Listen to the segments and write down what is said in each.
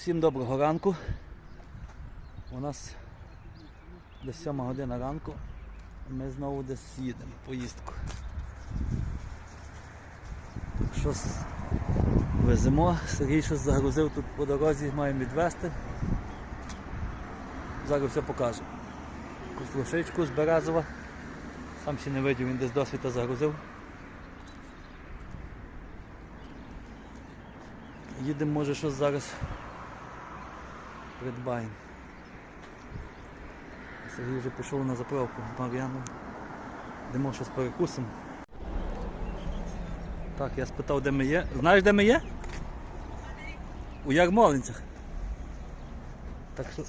Всім доброго ранку. У нас десь 7 година ранку. Ми знову десь їдемо поїздку. Щось веземо. Сергій щось загрузив тут по дорозі, маємо відвезти. Зараз все покажу. Якусь лошичку з Березова. Сам ще не видів, він десь досвіта загрузив. Їдемо, може, щось зараз придбаємо. Сергій вже пішов на заправку Мар'яну. Йдемо щось перекусимо. Так, я спитав, де ми є. Знаєш, де ми є? У Ярмолинцях. Так що.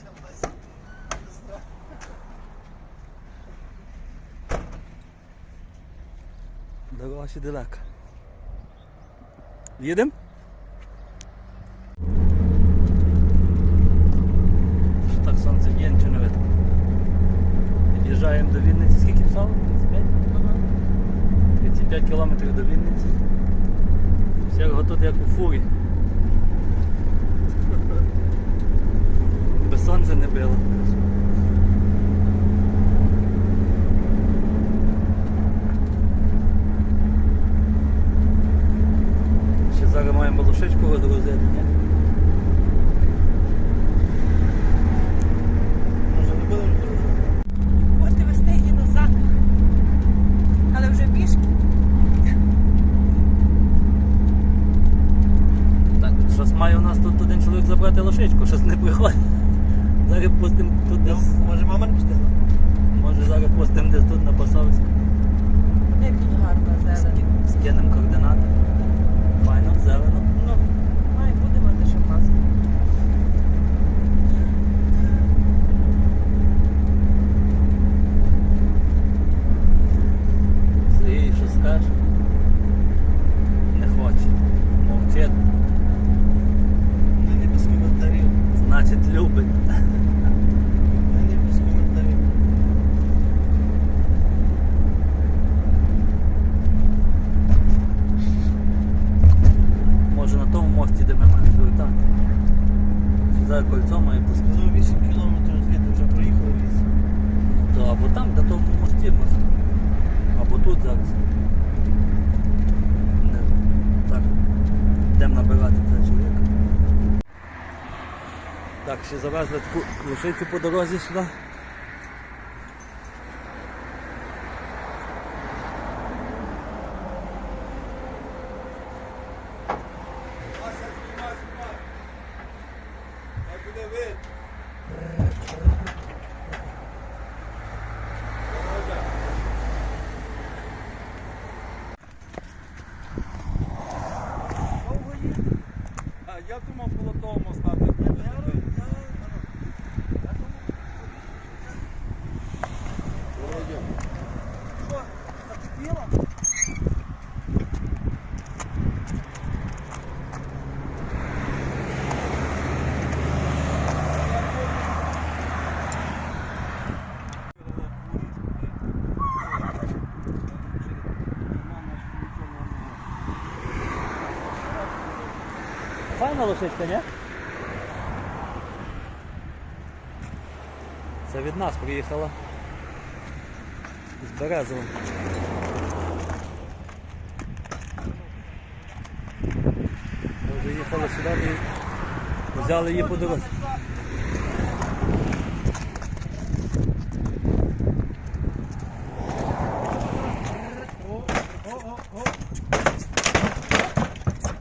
Дорога ще далека. Їдемо? Що так сонце є, нічого не видно. Під'їжджаємо до Вінниці. Скільки писало? 35? 35 кілометрів до Вінниці. Всього тут як у фурі. Без сонця не било. Ще зараз маємо лошичку розгрузити, ні? Може не будемо дружити? Можете вести її назад. Але вже пішки. Так, щось має у нас тут один чоловік забрати лошичку, щось не приходить. Зараз пустимо тут десь. Може мама не пустила? Може зараз пустимо десь тут на Пасовську. Як тут гарно зелено. Скинемо координати. Файно, зелено. Ну, має буде мати що пасти. Сергій, що скаже? Не хоче. Мовчить. Не без коментарів. Значить любить. Не без коментарів. Може на тому мості, де ми маємо звертати. Чи зараз кольцо має пустити. Сказав 8 кілометрів звідти вже проїхали 8. То або там, де тому мості може. Або тут зараз. Так. Йдемо набирати цього чоловіка. Так, ще завезли таку лошицю по дорозі сюди. Файна лошичка, ні? Це від нас приїхала. З Березова. Ми вже їхали сюди і взяли її по дорозі.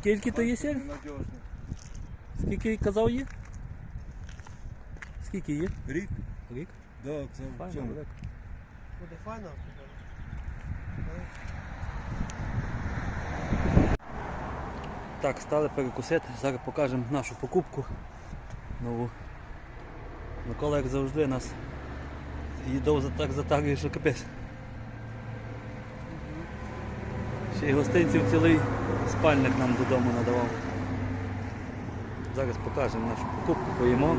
Скільки то є сіль? Скільки казав є? Скільки є? Рік? Рік? Да, це в Файно, цьому. Буде файно. Так, стали перекусити, зараз покажемо нашу покупку нову. Микола, як завжди, нас їдов за так затагує, що капець. Ще й гостинців цілий спальник нам додому надавав. Зараз покажемо нашу покупку, поїмо.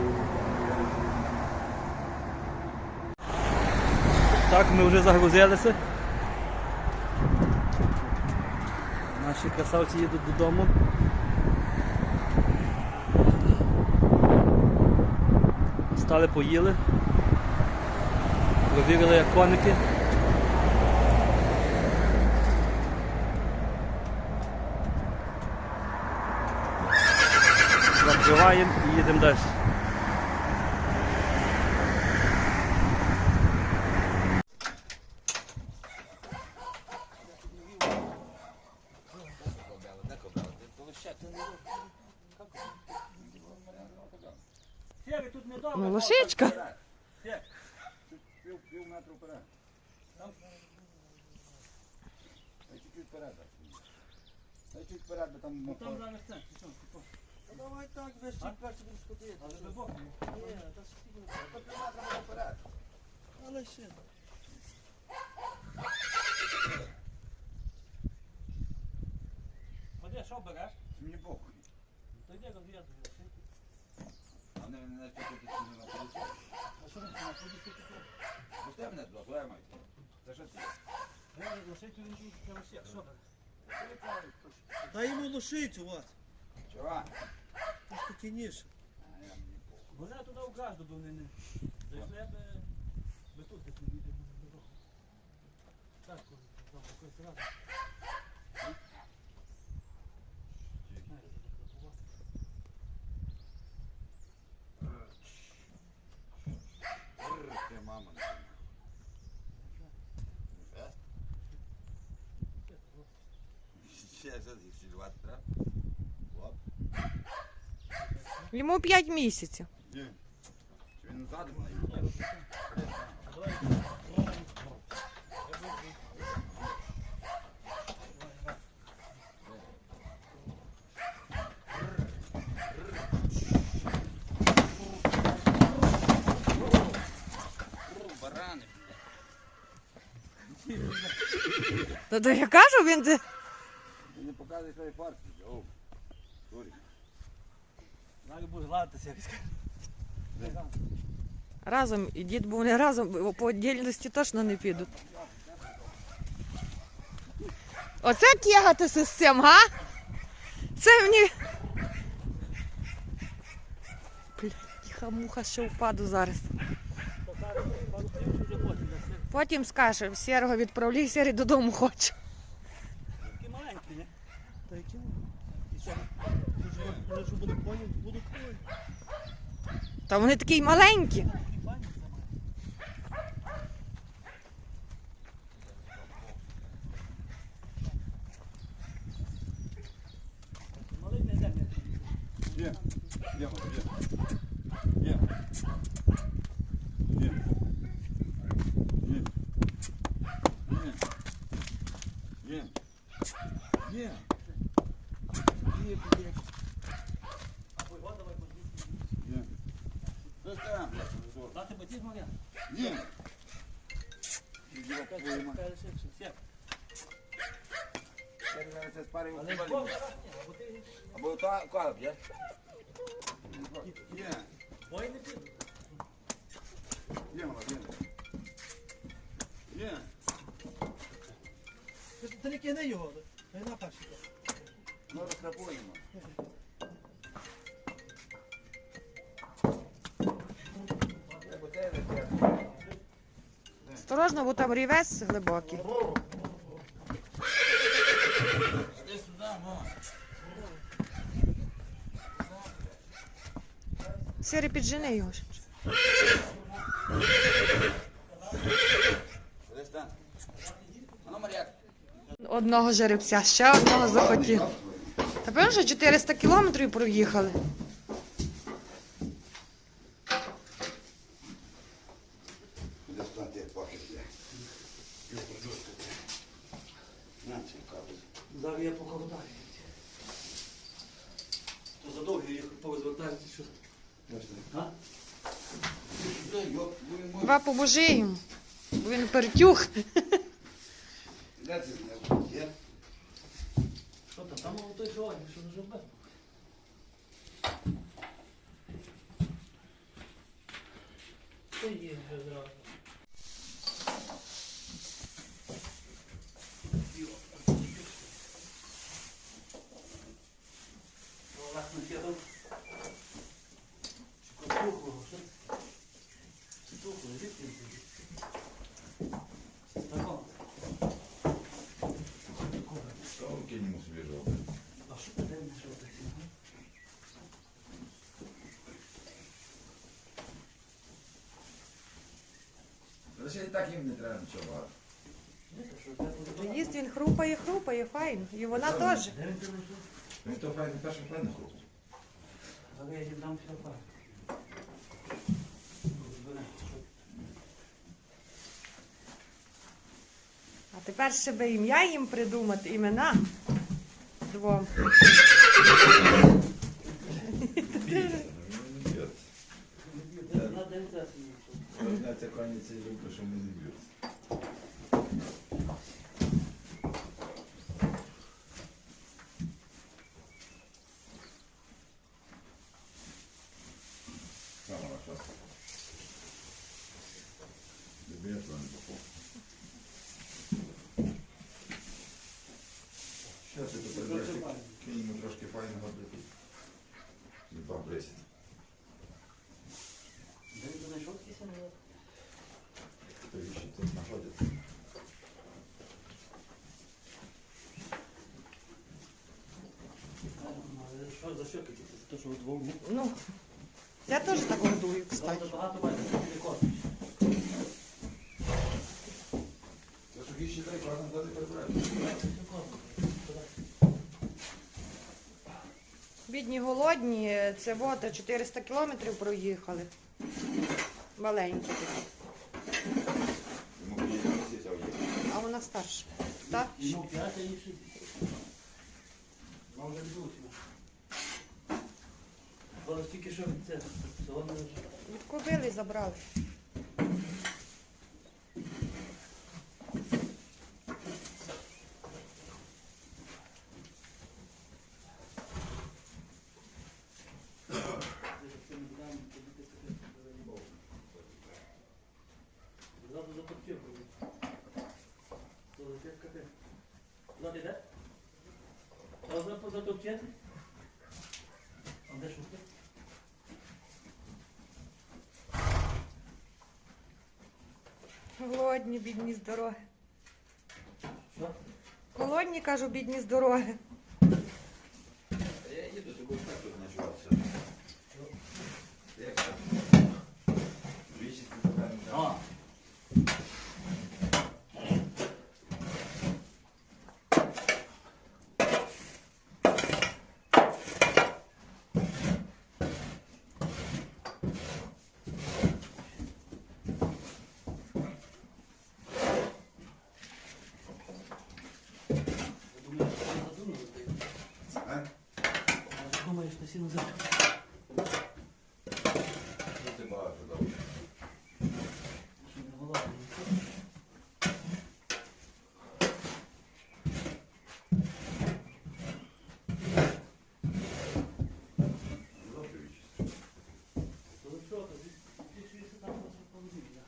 Так, ми вже загрузилися. Наші красавці їдуть додому. Стали поїли. Провірили, як коники. Закриваємо і їдемо далі. Ну, лошичка. Пів, пів метру вперед. Дай чуть вперед. Дай чуть вперед, бо там Там мокро. зараз це, що? Давай так, весь чуть перше будеш ходити. Але глибоко. Ні, та скільки? Та пів метра буде вперед. Але ще. Ходи, що береш? Мені похуй. То йди розв'язуй. А не, не що ти сильно на поліцію. А що ти на подісти? Пусти мене туди, куди я маю? Це що ти? Я лошицю він це лише. Що береш? Дай йому лошицю, вас. Чого? Ти спокійніше. А, я мені похуй. Вони туди в кажду до мене. Зайшли би. Би тут десь не відео. Так, там якось раз. Ти мама. Фест? Ще що їх сільвати треба? От. Йому 5 місяців. Ні. Чи він ззаду має? Барани. Та то я кажу, він де- Ти не показуй свої фарси. Далі будеш гладитися, як разом, і дід був не разом, бо по віддільності точно не підуть. Оце тягатися з цим, га? Це мені. Блядь, тиха-муха ще впаду зараз. Потім скаже, сірого відправлю, сірий додому хоче. Такі маленькі, ні? Та які? І що? Дуже, буде коні. Та вони такі маленькі. Такі файні саме. Малий не йде, ні. Є. Є, мама, є. Є. Є. Є. Є. Є. Є. Є, є. Є. Що там? Дати батізм, Мар'ян? Є. Іди, твою мать. Каже, швидше. Все. Я не знаю, це спарив Але футболі. Бог, або ти Або та колоб, є? Є. Ой, не піду. Є, мама, Осторожно, бо там рівець глибокий. Сюди, піджени його. Одного жеребця, ще одного захотів. Та певно, що 400 кілометрів проїхали. Іди сюди, ти похід є. На, це кабель. Зараз я покладаю. То задовго їх повозвертаються, що? А? Сюди, йоп, твою Йому, бо він пертюх. Де це? Є? Що там? Там той що, що не жовбе. Це є вже зразу. Власне, я там. Чи кукурудзу, що? Так їм не треба нічого багато. Їсть він хрупає, хрупає, файн. І вона теж. Він? Він то файно перший файно хлопець. Але я дам все факт. А тепер ще би ім'я їм придумати, імена. Двом. На день це Знаєте, коні ці люблю, що не б'ються. Сама ваша. Люблю я то не попав. Що ти тут робиш? Кинь йому трошки файного бити. Два брисить. Де він знайшов ці самоліти? Хто їх ще тут знаходиться? Що за що такі? Це то, що вдвох був? Ну, я теж так годую, кстати. Багато має далеко. Це ж їх ще треба кожен дати прибирати. Бідні голодні, це вот 400 кілометрів проїхали. Маленькі такі. Йому. А вона старша. Так? Ну, п'ять, а їх шість. Може йдуть. Але тільки що від це, цього не лише. Від кобили забрали. Зразу затопчив. То таке капець. Куди ти йдеш? Зразу затопчити? А де шутки? Голодні, бідні з дороги. Голодні, кажу, бідні з дороги. Я їду, ти будеш так тут ночуватися. Як так? Двічі ти тебе не А. А? Думаєш, на сіну землю? Що ти багато дав? Що не голодний? Добре вічі. То ви що, то ти- ти ж їси там просто повзіть, я.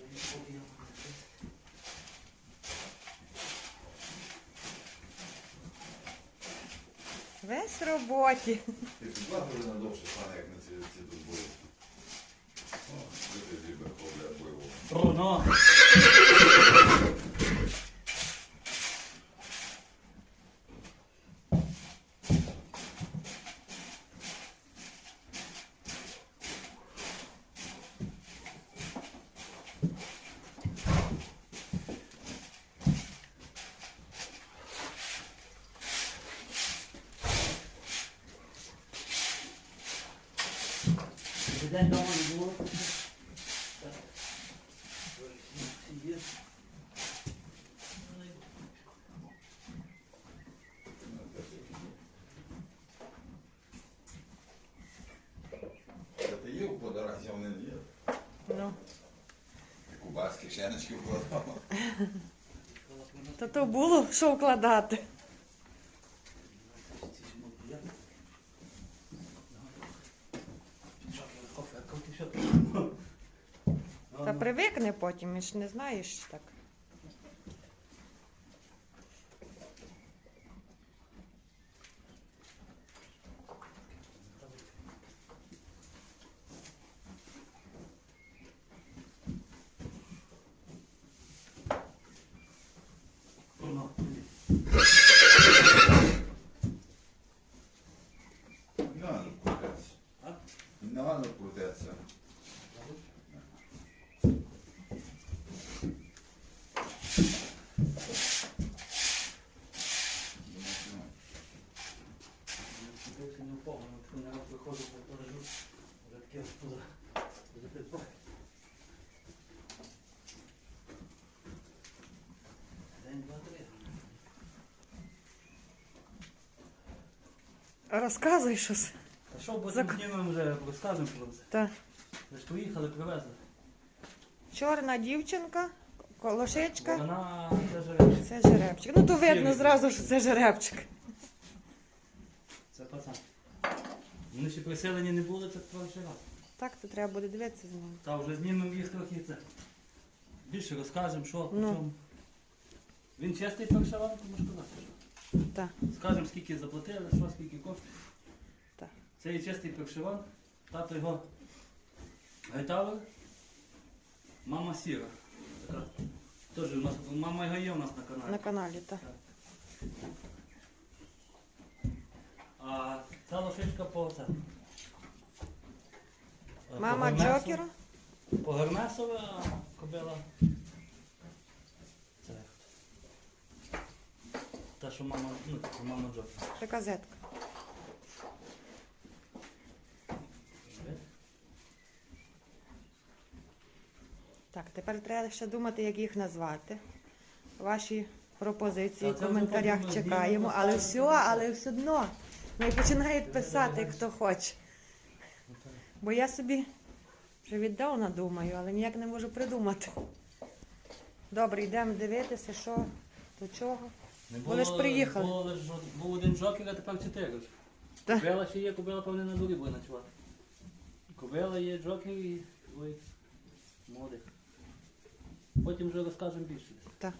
Я не помню, як це. Весь в роботі. Ти вже надовше пане, як на ці, ці тут були. О, ти ти зібер хобля бойового. Бруно! День дома не було. Є. Це ти їв по дорозі, вони не їв. Ну, Кубаски, шеночки вкладав. то то було, що вкладати. Та привикне потім, і ж не знаєш так. Ногано крутеться. Дивився не впав, але тако не раз виходить, то лежу. Вже таке ось поза. Вже підпах. День, два, три. Розказуй щось. Та що, потім Зак- знімемо вже, розкажемо про це. Та. Ви ж поїхали, привезли. Чорна дівчинка, колошечка. Вона це живе. Це жеребчик. Ну то видно Сірий. зразу, що це жеребчик. Це пацан. Вони ще приселені не були, це перший раз. Так, то треба буде дивитися з ним. Та вже знімемо їх трохи це. Більше розкажемо, що, по Ну. чому. Він чистий перший раз, тому що. Так. Скажемо, скільки заплатили, що, скільки коштує. Так. Це є чистий першиван, тато його гайтавер, мама сіра. Така. Теж у нас, мама його є у нас на каналі. На каналі, так. А ця лошичка по це. Мама Джокера. По Гермесове, а кобила. Та, що мама, ну, типу, мама Джокера. Це казетка. Так, тепер треба ще думати, як їх назвати. Ваші пропозиції Та в це вже коментарях чекаємо, але все, але все одно. Ну і починають писати, хто хоче. Бо я собі вже віддавна думаю, але ніяк не можу придумати. Добре, йдемо дивитися, що до чого. Не Вони ж приїхали. Було, лиш був один джокер, а тепер чотири. вже. Так. Кобила ще є, кобила, певне, на дворі буде ночувати. Кобила є, джокер і двоє молодих. Потім вже розкажемо більше. Так.